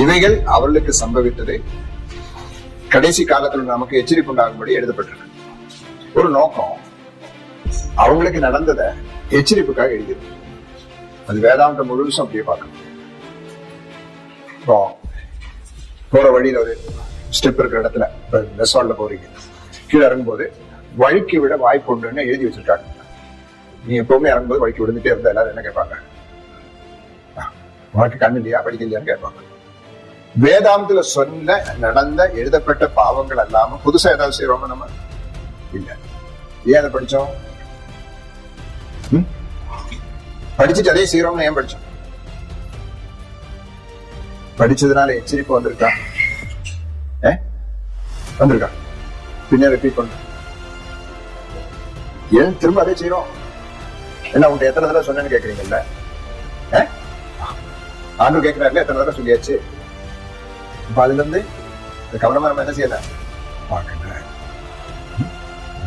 இவைகள் அவர்களுக்கு சம்பவித்தது கடைசி காலத்தில் நமக்கு எச்சரிப்பு உண்டாகும்படி எழுதப்பட்டிருக்கு. ஒரு நோக்கம் அவங்களுக்கு நடந்ததை எச்சரிப்புக்காக எழுதியிருக்கு. அது வேதாந்தம் முழுசும் அப்படியே பார்க்கணும். இப்போ போற வழியில ஒரு ஸ்டெப் இருக்கிற இடத்துல ரெசார்ட்ல போறீங்க. கீழே இறங்கும்போது வழுக்கி விட வாய்ப்பு உண்டுன்னு எழுதி வச்சிருக்காங்க. நீ எப்பவுமே இறங்கும்போது வழுக்கி விழுந்துட்டே இருந்தா எல்லாரும் என்ன கேட்பாங்க? உனக்கு கண்ணு இல்லையா? படிக்கலையான்னு கேட்பாங்க. வேதாந்தில சொன்ன நடந்த எழுதப்பட்ட பாவங்கள் அல்லாம புதுசா ஏதாவது செய்யறோமா நம்ம? இல்ல. ஏன் அதை படிச்சோம்? படிச்சுட்டு அதே செய்யறோம்னு ஏன் படிச்சோம்? படிச்சதுனால எச்சரிப்பு வந்திருக்கா? ஏ? வந்திருக்கா? பின்ன ரிப்பீட் பண்ண. ஏன் திரும்ப அதே செய்யறோம் என்ன உன்ட்ட எத்தனை தடவை சொன்னேன்னு கேக்குறீங்கல்ல? ஆண்டு கேட்கிறாருல எத்தனை தடவை சொல்லியாச்சு? அப்போ அதுலேருந்து இந்த கவனமா நம்ம என்ன செய்யலை பார்க்கணும்